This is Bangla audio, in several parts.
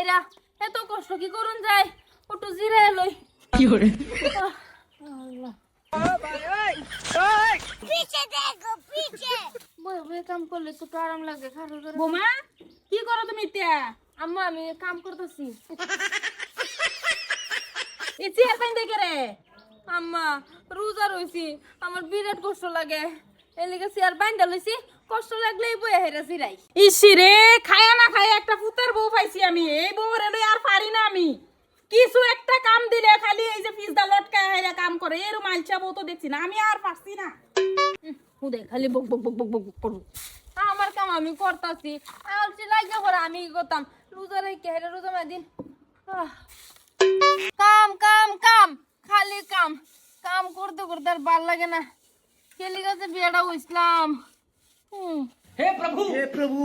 হাইরা এত কষ্ট কি করুন যায়? একটু জিরে লই। কি করে বই বই কাম করলে তো আরাম লাগে খারো বোমা কি করো তুমি ইত্যা? আম্মা আমি কাম করতেছি। এই চেয়ার পাইন দেখে রে আম্মা রোজা রইছি আমার বিরাট কষ্ট লাগে। এলিগে চেয়ার বাইন্দা লইছি কষ্ট লাগলেই বই হেরা জিরাই ইসি রে খায়া না খায়া একটা পুতের বউ পাইছি আমি। এই বউ রে আর পারি না আমি। কিছু একটা কাম দিলে খালি এই যে পিসদা লটকায় হাইরা কাম করে এর মালচা বউ তো দেখছি না আমি আর পারছি না। হুদে খালি বক বক বক বক বক করব আমার কাম আমি করতাছি। আলসি লাগে করে আমি কি করতাম? রোজা রেখে হেরা রোজা আহ। কাম কাম কাম খালি কাম। কাম করতে করতে আর ভালো লাগে না। কেলি গাছে বিয়েটা হইছিলাম হে প্রভু! হে প্রভু!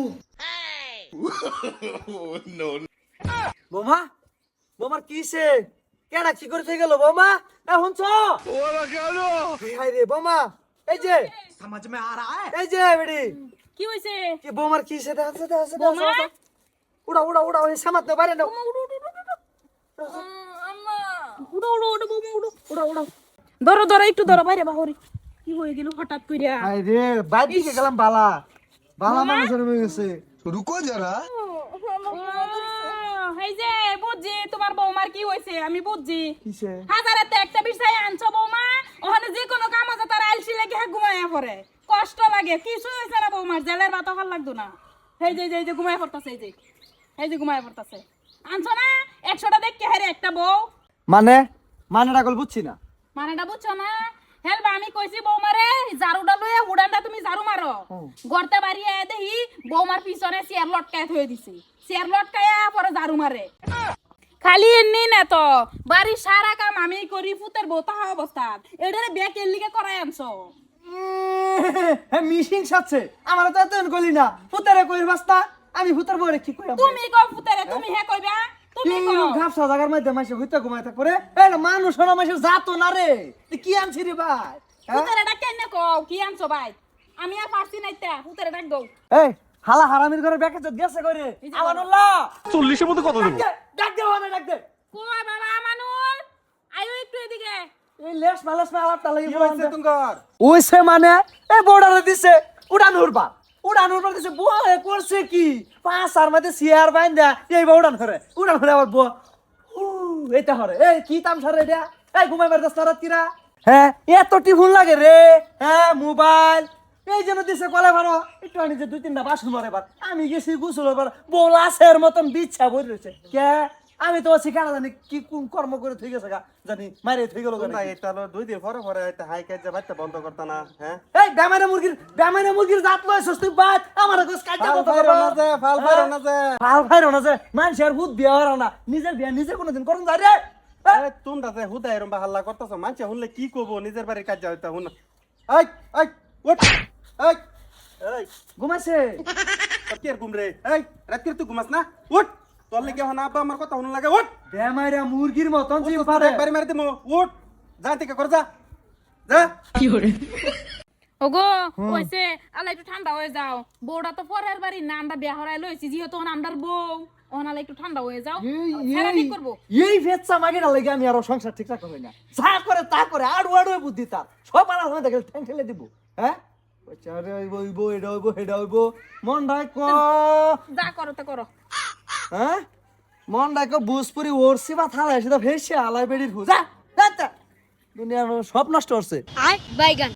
বোমা বোমার কিসে কেডা কি করতে গেল বোমা? এ হুনছ ওরা গেল হাই রে বোমা? এই যে সমাজ মে আ রা এই যে বেডি। কি হইছে? কি বোমার কিসে দেখছ দেখছ দেখছ উড়া উড়া উড়া ওই সামাত না বাইরে না আম্মা। উড়া উড়া উড়া বোমা উড়া। উড়া উড়া। ধরো ধরো একটু ধরো বাইরে বাহরি। কি হয়ে গেল হঠাৎ কইরা? আই রে বাইর দিকে গেলাম বালা। বালা হয়ে গেছে। রুকো যারা। যে তোমার বৌমার কি হয়েছে আমি হাজারে একটা বিষয় আনছো বৌমা ওখানে যে কোনো কাম আছে তার লাগে পড়ে। কষ্ট লাগে কিছু হয়েছে না বৌমার জেলের ভাত হল লাগতো না। এই যে যে ঘুমাই পড়তেছে এই যে। এই যে ঘুমাই পড়তেছে। আনছো না? একশোটা দেখ কে একটা বউ। মানে? মানেটা গল বুঝছি না। মানেটা বুঝছ না? হেলবা আমি কইছি বৌমারে ঝাড়ুটা লয়ে উড়ানটা তুমি ঝাড়ু মারো গড়তে বাড়িয়ে দেখি বৌমার পিছনে চেয়ার লটকায় থয়ে দিছি। চেয়ার লটকায়া পরে ঝাড়ু মারে খালি এমনি না তো বাড়ির সারা কাম আমি করি ফুতের বউ তাহা অবস্থা এটারে বিয়া কেলিকে করাই আনছো। মিশিং সাচ্ছে আমার তো এত কইলি না। ফুতারে কইর বাস্তা আমি ফুতার বউরে কি কইরাম তুমি কও ফুতেরে তুমি হে কইবা। ঘাপসা জায়গার মধ্যে মাসে হইতে ঘুমাই থাক করে এই না মানুষ না মাসে যাতো না রে। তুই কি আনছি রে ভাই? হ্যাঁ? ফুতেরে ডাক কেন কও? কি আনছো ভাই? আমি আর পারছি না ইত্যা। ফুতেরে ডাক দৌ এই হালা হারামির ঘরে ব্যাকে গেছে করে আমানুল্লাহ চল্লিশের মধ্যে কত ডাক দে, ডাক দে ওখানে ডাক দে। কই বাবা আমানুল। আয়ো একটু এদিকে। এই লেস মালাস মে আলাপটা লাগি হয়েছে তোমার? ওইছে মানে বর্ডারে দিছে উড়ান উড়বা উড়ান উড়বা দিছে বুয়া করছে কি? পাঁচ আর মধ্যে সিয়ার বাইন দেয়া এই বা উড়ান ধরে উড়ান ধরে আবার বুয়া এইটা হরে এই কি তাম সরে এটা? এই ঘুমাই বের দস্তা রাত কিরা হ্যাঁ এত টিফুন লাগে রে। হ্যাঁ মোবাইল। এই জন্য দিছে কলে ভালো। একটু আনি যে দুই তিনটা বাসন মারে আমি গেছি গুছল এবার। বোলাসের মতন বিচ্ছা বই রয়েছে। কে? আমি তো শিখানা জানি কি কোন কর্ম করে থই গেছে জানি মারে থই গেল তোমরা এটা হলো দুই দিন পরে পরে এটা হাই কাজ বাচ্চা বন্ধ করতা না হ্যাঁ? এই বেমানে মুরগির বেমানে মুরগির জাত লয় সস্তি বাত আমার গোস কাটা ফাল কত ফাইরো না যে, ফাল ফাইরো না যে। ফাল ফাইরো না যে মানুষের ভূত বিয়া হরা না নিজের বিয়া নিজে কোনোদিন করুন যায় রে। এই, এই, তোমরা যে হুদা এরম বা হাল্লা করতেছো মানুষে শুনলে কি করব? নিজের বাড়ির কাজ হইতা হুন। এই এই উঠ এই। এই ঘুমাইছে? তোর কি আর ঘুম রে এই রাত্রে তুই ঘুমাস না? উঠ। তোর লেগে হন আব্বা আমার কথা শুনুন লাগে উঠ। বেমাইরা মুরগির মতন জিম পারে। একবারে মারি দিমু উঠ। যা থেকে কর যা। যা। কি করে ওগো কইছে আলা একটু ঠান্ডা হয়ে যাও। বউটা তো পরের বাড়ি না আমরা বিয়া হরাই লইছি যেহেতু আমরার বউ। ওন আলা একটু ঠান্ডা হয়ে যাও। ফেরা ঠিক করব। এই ফেচ্চা মাগেরা লাগে আমি আরও সংসার ঠিকঠাক করি না। যা করে তা করে আড়ু আড়ু বুদ্ধি তার। সব আলাদা সময় দেখে ঠ্যাং ঠেলে দিব হ্যাঁ? কইছে, আরে হইব হইব এটা হইব এটা হইব। মন ডাক যা করো তো করো। হ্যাঁ? মন ডাক বুসপুরি ওরসি বা থালা সেটা ভেসে আলাই বেড়ির হুজা দুনিয়ার সব নষ্ট করছে বাইগান।